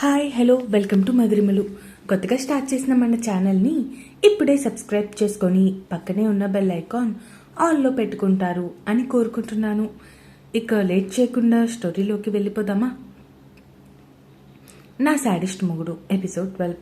Hi hello welcome to Madhurimalu. కొత్తగా start చేసిన మన ఛానల్ని ఇప్పుడే సబ్స్క్రైబ్ చేసుకొని పక్కనే ఉన్న బెల్ ఐకాన్ ఆన్లో పెట్టుకుంటారు అని కోరుకుంటున్నాను. ఇక లేట్ చేయకుండా స్టోరీలోకి వెళ్ళిపోదామా? నా శాడిస్ట్ మొగుడు ఎపిసోడ్ ట్వెల్వ్.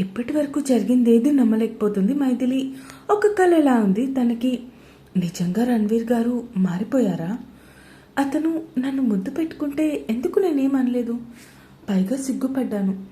ఇప్పటి వరకు జరిగిందేది నమ్మలేకపోతుంది మైథిలి. ఒక కళ ఎలా ఉంది? తనకి నిజంగా రణ్వీర్ గారు మారిపోయారా? అతను నన్ను ముద్దు పెట్టుకుంటే ఎందుకు నేనేం అనలేదు? పైగా సిగ్గుపడ్డాను.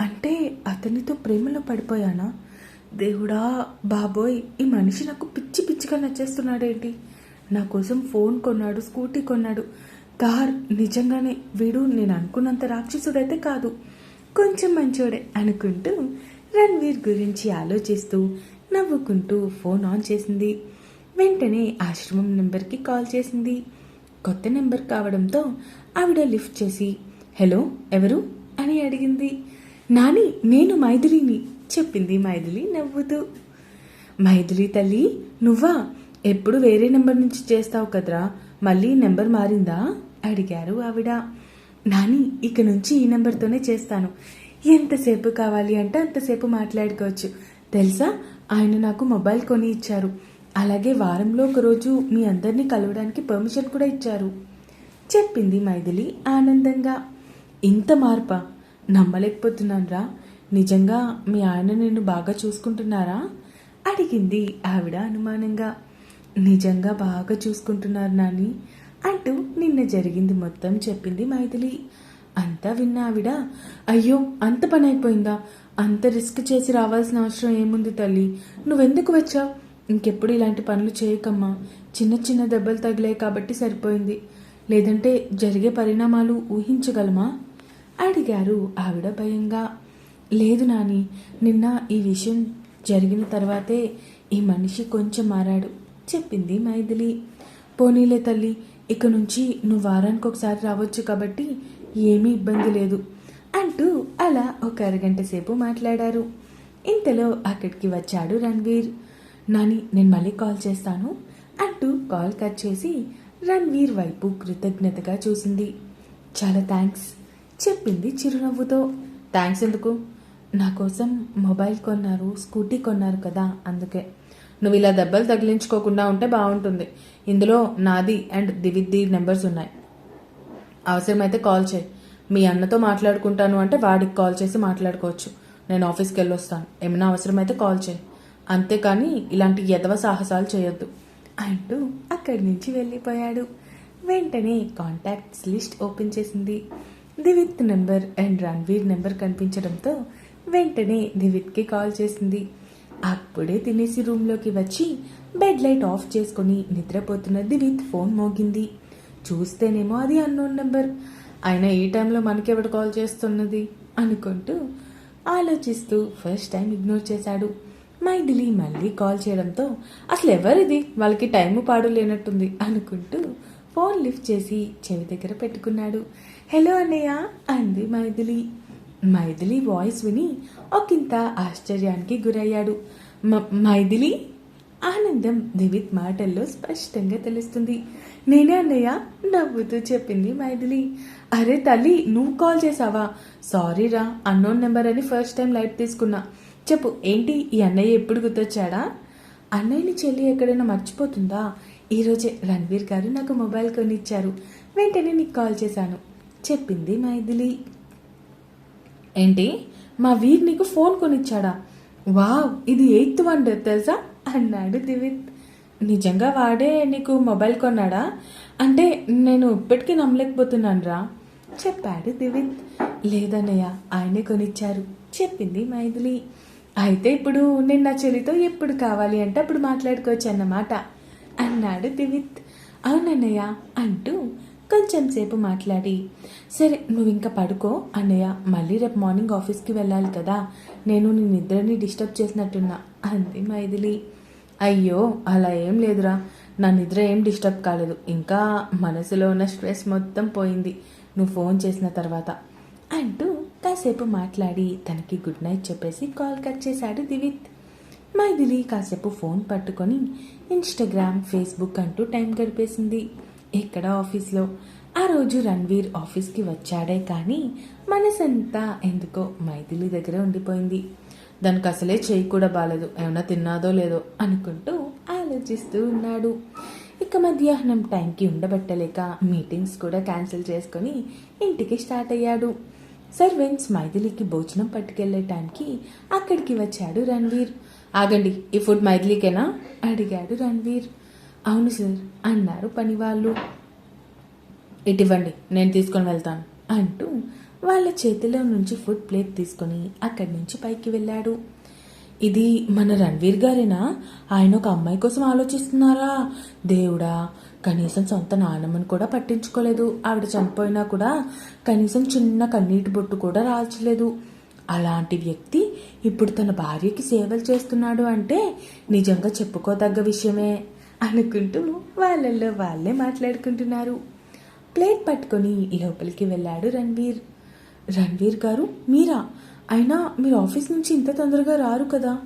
అంటే అతనితో ప్రేమలో పడిపోయానా? దేవుడా బాబోయ్ ఈ మనిషి నాకు పిచ్చి పిచ్చిగా నచ్చేస్తున్నాడేంటి? నా కోసం ఫోన్ కొన్నాడు స్కూటీ కొన్నాడు. కార్ నిజంగానే వీడు నేను అనుకున్నంత రాక్షసుడైతే కాదు. కొంచెం మంచోడే అనుకుంటూ రణ్వీర్ గురించి ఆలోచిస్తూ నవ్వుకుంటూ ఫోన్ ఆన్ చేసింది. వెంటనే ఆశ్రమం నెంబర్కి కాల్ చేసింది. కొత్త నెంబర్ కావడంతో ఆవిడ లిఫ్ట్ చేసి హలో ఎవరు? అని అడిగింది. నాని నేను మైథిలిని చెప్పింది మైథిలి నవ్వుతూ. మైథిలి తల్లి నువ్వా? ఎప్పుడు వేరే నెంబర్ నుంచి చేస్తావు కదరా? మళ్ళీ నెంబర్ మారిందా? అడిగారు ఆవిడ. నాని ఇక నుంచి ఈ నెంబర్తోనే చేస్తాను. ఎంతసేపు కావాలి అంటే అంతసేపు మాట్లాడుకోవచ్చు. తెలుసా? ఆయన నాకు మొబైల్ కొని ఇచ్చారు. అలాగే వారంలో ఒకరోజు మీ అందరినీ కలవడానికి పర్మిషన్ కూడా ఇచ్చారు చెప్పింది మైథిలి ఆనందంగా. ఇంత మార్పా? నమ్మలేకపోతున్నానురా. నిజంగా మీ ఆయన నిన్ను బాగా చూసుకుంటున్నారా? అడిగింది ఆవిడ అనుమానంగా. నిజంగా బాగా చూసుకుంటున్నారు నాని అంటూ నిన్న జరిగింది మొత్తం చెప్పింది మైథిలి. అంతా విన్న ఆవిడ అయ్యో అంత పని అయిపోయిందా అంత రిస్క్ చేసి రావాల్సిన అవసరం ఏముంది తల్లి? నువ్వెందుకు వచ్చావు? ఇంకెప్పుడు ఇలాంటి పనులు చేయకమ్మా. చిన్న చిన్న దెబ్బలు తగిలాయి కాబట్టి సరిపోయింది. లేదంటే జరిగే పరిణామాలు ఊహించగలమా? అడిగారు ఆవిడ భయంగా. లేదు నాని నిన్న ఈ విషయం జరిగిన తర్వాతే ఈ మనిషి కొంచెం మారాడు చెప్పింది మైథిలి. పోనీలే తల్లి ఇక నుంచి నువ్వు వారానికి ఒకసారి రావచ్చు కాబట్టి ఏమీ ఇబ్బంది లేదు అంటూ అలా ఒక అరగంట సేపు మాట్లాడారు. ఇంతలో అక్కడికి వచ్చాడు రణ్వీర్. నాని నేను మళ్ళీ కాల్ చేస్తాను అంటూ కాల్ కట్ చేసి రణ్వీర్ వైపు కృతజ్ఞతగా చూసింది. చాలా థ్యాంక్స్ చెప్పింది చిరునవ్వుతో. థ్యాంక్స్ ఎందుకు? నా కోసం మొబైల్ కొన్నారు స్కూటీ కొన్నారు కదా అందుకే. నువ్వు ఇలా దెబ్బలు తగిలించుకోకుండా ఉంటే బాగుంటుంది. ఇందులో నాది అండ్ దివిద్ది నెంబర్స్ ఉన్నాయి. అవసరమైతే కాల్ చేయి. మీ అన్నతో మాట్లాడుకుంటాను అంటే వాడికి కాల్ చేసి మాట్లాడుకోవచ్చు. నేను ఆఫీస్కి వెళ్ళొస్తాను. ఏమైనా అవసరమైతే కాల్ చేయి. అంతేకాని ఇలాంటి యదవ సాహసాలు చేయొద్దు. అంటూ అక్కడి నుంచి వెళ్ళిపోయాడు. వెంటనే కాంటాక్ట్స్ లిస్ట్ ఓపెన్ చేసింది. Divit number and Ranveer number కనిపించడంతో వెంటనే దివిత్కి కాల్ చేసింది. అప్పుడే తినేసి రూమ్లోకి వచ్చి బెడ్ లైట్ ఆఫ్ చేసుకొని నిద్రపోతున్న దివిత్ ఫోన్ మోగింది. చూస్తేనేమో అది అన్నోన్ నెంబర్. అయినా ఈ టైంలో మనకెవడు కాల్ చేస్తున్నది? అనుకుంటూ ఆలోచిస్తూ ఫస్ట్ టైం ఇగ్నోర్ చేశాడు. మైథిలి మళ్ళీ కాల్ చేయడంతో అసలు ఎవరిది? వాళ్ళకి టైము పాడు లేనట్టుంది అనుకుంటూ ఫోన్ లిఫ్ట్ చేసి చెవి దగ్గర పెట్టుకున్నాడు. హలో అన్నయ్య అంది మైథిలి. మైథిలి వాయిస్ విని ఒకంత ఆశ్చర్యానికి గురయ్యాడు. "మ- మైథిలి? ఆనందం దివిత్ మాటల్లో స్పష్టంగా తెలుస్తుంది. నేనే అన్నయ్య నవ్వుతూ చెప్పింది మైథిలి. అరే తల్లి నువ్వు కాల్ చేసావా సారీ రా అన్నోన్ నెంబర్ అని ఫస్ట్ టైం లైట్ తీసుకున్నా. చెప్పు ఏంటి? ఈ అన్నయ్య ఎప్పుడు గుర్తొచ్చాడా? అన్నయ్యని చెల్లి ఎక్కడైనా మర్చిపోతుందా? ఈరోజే రణ్వీర్ గారు నాకు మొబైల్ కొనిచ్చారు. వెంటనే నీకు కాల్ చేశాను. చెప్పింది మైథిలి. ఏంటి? మా వీర్ నీకు ఫోన్ కొనిచ్చాడా? వావ్ ఇది ఎయిత్ వండర్ తెలుసా? అన్నాడు దివిత్. నిజంగా వాడే నీకు మొబైల్ కొన్నాడా? అంటే నేను ఇప్పటికీ నమ్మలేకపోతున్నాను రా చెప్పాడు దివిత్. లేదన్నయ్య ఆయనే కొనిచ్చారు చెప్పింది మైథిలి. అయితే ఇప్పుడు నేను నా చెల్లితో ఎప్పుడు కావాలి అంటే అప్పుడు మాట్లాడుకోవచ్చు అన్నమాట అన్నాడు దివిత్. అవునన్నయ్య అంటూ కొంచెం సేపు మాట్లాడి సరే నువ్వు ఇంకా పడుకో అన్నయ్య మళ్ళీ రేపు మార్నింగ్ ఆఫీస్కి వెళ్ళాలి కదా నేను నీ నిద్రని డిస్టర్బ్ చేసినట్టున్నా అంది మైథిలి. అయ్యో అలా ఏం లేదురా నా నిద్ర ఏం డిస్టర్బ్ కాలేదు ఇంకా మనసులో ఉన్న స్ట్రెస్ మొత్తం పోయింది నువ్వు ఫోన్ చేసిన తర్వాత అంటూ కాసేపు మాట్లాడి తనకి గుడ్ నైట్ చెప్పేసి కాల్ కట్ చేశాడు దివిత్. మైథిలి కాసేపు ఫోన్ పట్టుకొని ఇన్స్టాగ్రామ్ ఫేస్బుక్ అంటూ టైం గడిపేసింది. ఇక్కడ ఆఫీస్లో? ఆ రోజు రణ్వీర్ ఆఫీస్కి వచ్చాడే కానీ మనసంతా ఎందుకో మైథిలి దగ్గర ఉండిపోయింది. దానికి అసలే చేయి కూడా బాలేదు ఏమైనా తిన్నాదో లేదో అనుకుంటూ ఆలోచిస్తూ ఉన్నాడు. ఇక మధ్యాహ్నం టైంకి ఉండబట్టలేక మీటింగ్స్ కూడా క్యాన్సిల్ చేసుకొని ఇంటికి స్టార్ట్ అయ్యాడు. సర్వెంట్స్ మైథిలికి భోజనం పట్టుకెళ్ళే టైంకి అక్కడికి వచ్చాడు రణ్వీర్. ఆగండి ఈ ఫుడ్ మైథిలికేనా అడిగాడు రణ్వీర్. అవును సార్ అన్నారు పనివాళ్ళు. ఇటివ్వండి నేను తీసుకొని వెళ్తాను అంటూ వాళ్ళ చేతిలో నుంచి ఫుడ్ ప్లేట్ తీసుకొని అక్కడి నుంచి పైకి వెళ్ళాడు. ఇది మన రణ్వీర్ గారేనా? ఆయన ఒక అమ్మాయి కోసం ఆలోచిస్తున్నారా? దేవుడా కనీసం సొంత నాన్నమ్మని కూడా పట్టించుకోలేదు. ఆవిడ చనిపోయినా కూడా కనీసం చిన్న కన్నీటి బొట్టు కూడా రాల్చలేదు. అలాంటి వ్యక్తి ఇప్పుడు తన భార్యకి సేవలు చేస్తున్నాడు అంటే నిజంగా చెప్పుకోదగ్గ విషయమే అనుకుంటూ వాళ్ళల్లో వాళ్ళే మాట్లాడుకుంటున్నారు. ప్లేట్ పట్టుకొని లోపలికి వెళ్ళాడు రణ్వీర్. రణ్వీర్ గారు మీరా? అయినా మీరు ఆఫీస్ నుంచి ఇంత తొందరగా రారు కదా?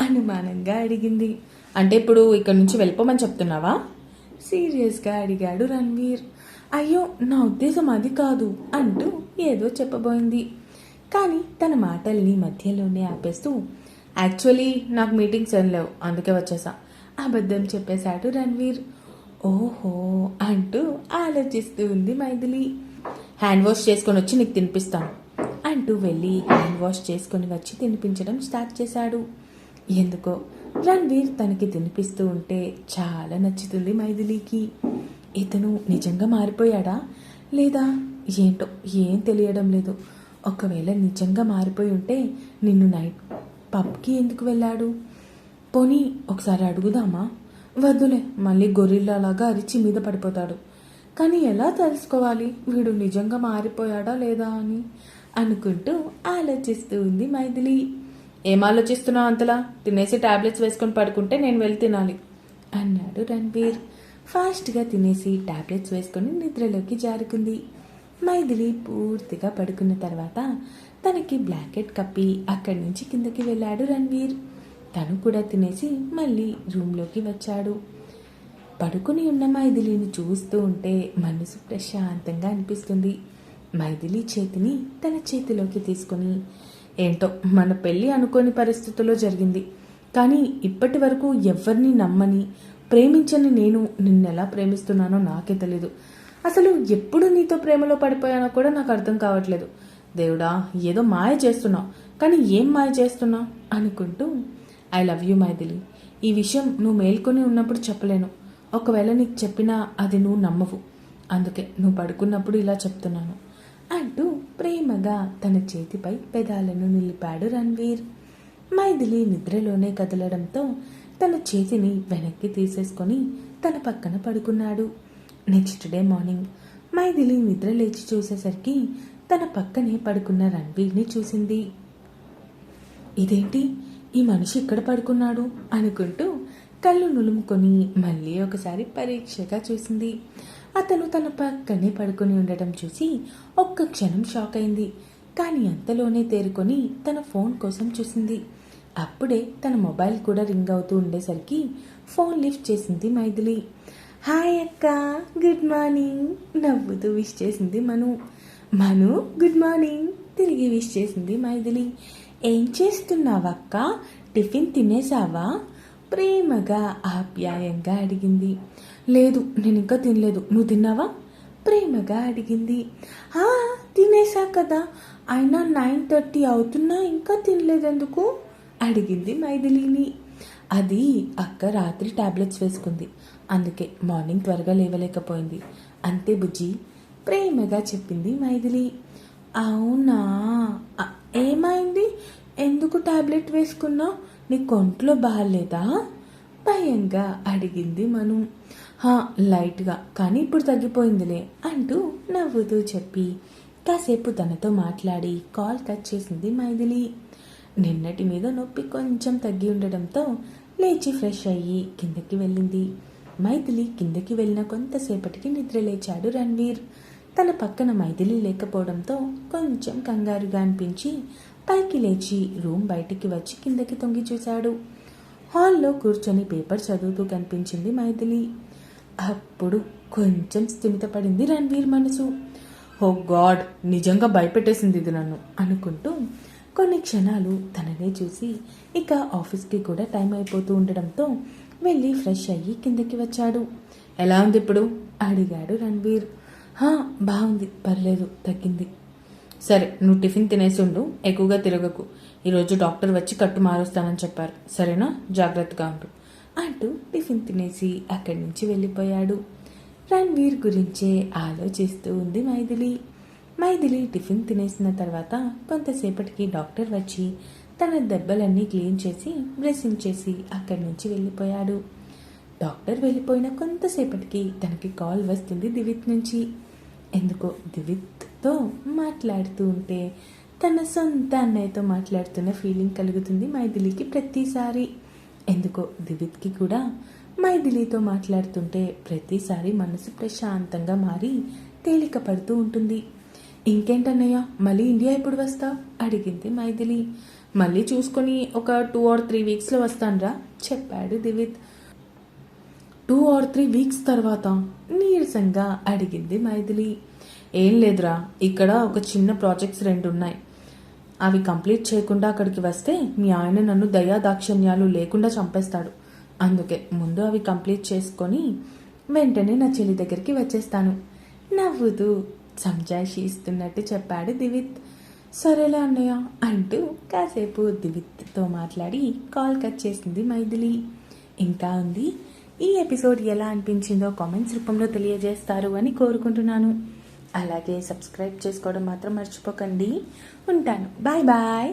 అనుమానంగా అడిగింది. అంటే ఇప్పుడు ఇక్కడ నుంచి వెళ్ళిపోమని చెప్తున్నావా? సీరియస్గా అడిగాడు రణ్వీర్. అయ్యో నా ఉద్దేశం అది కాదు అంటూ ఏదో చెప్పబోయింది. కానీ తన మాటల్ని మధ్యలోనే ఆపేస్తూ యాక్చువల్లీ నాకు మీటింగ్స్ ఏం లేవు అందుకే వచ్చేసా అబద్ధం చెప్పేశాడు రణ్వీర్. ఓహో అంటూ ఆలోచిస్తూ ఉంది మైథిలి. హ్యాండ్ వాష్ చేసుకొని వచ్చి నీకు తినిపిస్తాను అంటూ వెళ్ళి హ్యాండ్ వాష్ చేసుకొని వచ్చి తినిపించడం స్టార్ట్ చేశాడు. ఎందుకో? రణ్వీర్ తనకి తినిపిస్తూ ఉంటే చాలా నచ్చుతుంది మైథిలికి. ఇతను నిజంగా మారిపోయాడా? లేదా? ఏంటో ఏం తెలియడం లేదు. ఒకవేళ నిజంగా మారిపోయి ఉంటే నిన్ను నైట్ పబ్కి ఎందుకు వెళ్ళాడు? పోనీ ఒకసారి అడుగుదామా? వద్దులే మళ్ళీ గొరిల్లాలాగా అరిచి మీద పడిపోతాడు. కానీ ఎలా తెలుసుకోవాలి? వీడు నిజంగా మారిపోయాడా లేదా అని అనుకుంటూ ఆలోచిస్తూ ఉంది మైథిలి. ఏం ఆలోచిస్తున్నావు అంతలా? తినేసి ట్యాబ్లెట్స్ వేసుకొని పడుకుంటే నేను వెళ్ళి తినాలి అన్నాడు రణ్బీర్. ఫాస్ట్గా తినేసి టాబ్లెట్స్ వేసుకొని నిద్రలోకి జారుకుంది. మైథిలి పూర్తిగా పడుకున్న తర్వాత తనకి బ్లాంకెట్ కప్పి అక్కడి నుంచి కిందకి వెళ్ళాడు రణ్వీర్. తను కూడా తినేసి మళ్ళీ రూమ్లోకి వచ్చాడు. పడుకుని ఉన్న మైథిలిని చూస్తూ ఉంటే మనసు ప్రశాంతంగా అనిపిస్తుంది. మైథిలి చేతిని తన చేతిలోకి తీసుకొని ఏంటో మన పెళ్ళి అనుకోని పరిస్థితుల్లో జరిగింది. కానీ ఇప్పటి వరకు ఎవరిని నమ్మని ప్రేమించని నేను నిన్నెలా ప్రేమిస్తున్నానో నాకే తెలీదు. అసలు ఎప్పుడు నీతో ప్రేమలో పడిపోయానో కూడా నాకు అర్థం కావట్లేదు. దేవుడా ఏదో మాయ చేస్తున్నావు. కానీ ఏం మాయ చేస్తున్నావు? అనుకుంటూ ఐ లవ్ యూ మైథిలి ఈ విషయం నువ్వు మేల్కొని ఉన్నప్పుడు చెప్పలేను. ఒకవేళ నీకు చెప్పినా అది నువ్వు నమ్మవు. అందుకే నువ్వు పడుకున్నప్పుడు ఇలా చెప్తున్నాను. అంటూ ప్రేమగా తన చేతిపై పెదాలను నిలిపాడు రణ్వీర్. మైథిలి నిద్రలోనే కదలడంతో తన చేతిని వెనక్కి తీసేసుకొని తన పక్కన పడుకున్నాడు. నెక్స్ట్ డే మార్నింగ్ మైథిలి నిద్ర లేచి చూసేసరికి తన పక్కనే పడుకున్న రణ్వీర్ని చూసింది. ఇదేంటి? ఈ మనిషి ఇక్కడ పడుకున్నాడు? అనుకుంటూ కళ్ళు నులుముకొని మళ్ళీ ఒకసారి పరీక్షగా చూసింది. అతను తన పక్కనే పడుకొని ఉండటం చూసి ఒక్క క్షణం షాక్ అయింది. కానీ అంతలోనే తేరుకొని తన ఫోన్ కోసం చూసింది. అప్పుడే తన మొబైల్ కూడా రింగ్ అవుతూ ఉండేసరికి ఫోన్ లిఫ్ట్ చేసింది మైథిలి. హాయ్ అక్క గుడ్ మార్నింగ్. నవ్వుతూ విష్ చేసింది మను. Manu good morning. తిరిగి విష్ చేసింది మైథిలి. ఏం చేస్తున్నావక్క టిఫిన్ తినేసావా? ప్రేమగా ఆప్యాయంగా అడిగింది. లేదు నేను ఇంకా తినలేదు. నువ్వు తిన్నావా? ప్రేమగా అడిగింది. "ఆ, తినేసా కదా. అయినా నైన్ థర్టీ అవుతున్నా ఇంకా తినలేదెందుకు? అడిగింది మైథిలిని. అది అక్క రాత్రి టాబ్లెట్స్ వేసుకుంది. అందుకే మార్నింగ్ త్వరగా లేవలేకపోయింది. అంతే బుజ్జి ప్రేమగా చెప్పింది మైథిలి. అవునా? ఏమైంది? ఎందుకు టాబ్లెట్ వేసుకున్నావు? నీ కొంట్లో బాగాలేదా? భయంగా అడిగింది మను. హా లైట్గా కానీ ఇప్పుడు తగ్గిపోయిందిలే అంటూ నవ్వుతూ చెప్పి కాసేపు తనతో మాట్లాడి కాల్ కట్ చేసింది మైథిలి. నిన్నటి మీద నొప్పి కొంచెం తగ్గి ఉండడంతో లేచి ఫ్రెష్ అయ్యి కిందకి వెళ్ళింది. మైథిలి కిందకి వెళ్ళిన కొంతసేపటికి నిద్ర లేచాడు రణ్వీర్. తన పక్కన మైథిలి లేకపోవడంతో కొంచెం కంగారుగా అనిపించి పైకి లేచి రూమ్ బయటికి వచ్చి కిందకి తొంగి చూశాడు. హాల్లో కూర్చొని పేపర్ చదువుతూ కనిపించింది మైథిలి. అప్పుడు కొంచెం స్థిమితపడింది రణ్వీర్ మనసు. ఓ గాడ్ నిజంగా భయపెట్టేసింది ఇది నన్ను అనుకుంటూ కొన్ని క్షణాలు తననే చూసి ఇక ఆఫీస్కి కూడా టైం అయిపోతూ ఉండడంతో వెళ్ళి ఫ్రెష్ అయ్యి కిందకి వచ్చాడు. ఎలా ఉంది ఇప్పుడు అడిగాడు రణ్వీర్ హా బాగుంది పర్లేదు తగ్గింది. సరే నువ్వు టిఫిన్ తినేసి ఉండు ఎక్కువగా తిరగకు. ఈరోజు డాక్టర్ వచ్చి కట్టు మారుస్తానని చెప్పారు. సరేనా? జాగ్రత్తగా ఉండు. అంటూ టిఫిన్ తినేసి అక్కడి నుంచి వెళ్ళిపోయాడు. రణ్వీర్ గురించే ఆలోచిస్తూ ఉంది మైథిలి. మైథిలి టిఫిన్ తినేసిన తర్వాత కొంతసేపటికి డాక్టర్ వచ్చి తన దెబ్బలన్నీ క్లీన్ చేసి డ్రెస్సింగ్ చేసి అక్కడి నుంచి వెళ్ళిపోయాడు. డాక్టర్ వెళ్ళిపోయిన కొంతసేపటికి తనకి కాల్ వస్తుంది దివిత్ నుంచి. ఎందుకో దివిత్తో మాట్లాడుతూ ఉంటే తన సొంత అన్నయ్యతో మాట్లాడుతున్న ఫీలింగ్ కలుగుతుంది మైథిలికి ప్రతిసారి. ఎందుకో దివిత్కి కూడా మైథిలితో మాట్లాడుతుంటే ప్రతిసారి మనసు ప్రశాంతంగా మారి తేలిక పడుతూ ఉంటుంది. ఇంకేంటన్నయ్య మళ్ళీ ఇండియా ఎప్పుడు వస్తావు? అడిగింది మైథిలి. మళ్ళీ చూసుకొని ఒక టూ ఆర్ త్రీ వీక్స్లో వస్తానరా చెప్పాడు Divit. Two or three weeks తర్వాత నీరసంగా అడిగింది మైథిలి. ఏం లేదురా ఇక్కడ ఒక చిన్న ప్రాజెక్ట్స్ రెండు ఉన్నాయి అవి కంప్లీట్ చేయకుండా అక్కడికి వస్తే మీ ఆయన నన్ను దయా దాక్షిణ్యాలు లేకుండా చంపేస్తాడు. అందుకే ముందు అవి కంప్లీట్ చేసుకొని వెంటనే నా చెల్లి దగ్గరికి వచ్చేస్తాను. నవ్వుతూ సంజాయిషి ఇస్తున్నట్టు చెప్పాడు దివిత్. సరేలే అన్నయ్య అంటూ కాసేపు దివిత్తో మాట్లాడి కాల్ కట్ చేసింది మైథిలి. ఇంకా ఉంది ఈ ఎపిసోడ్ ఎలా అనిపించిందో కామెంట్స్ రూపంలో తెలియజేస్తారు అని కోరుకుంటున్నాను. అలాగే సబ్స్క్రైబ్ చేసుకోవడం మాత్రం మర్చిపోకండి. ఉంటాను. Bye bye.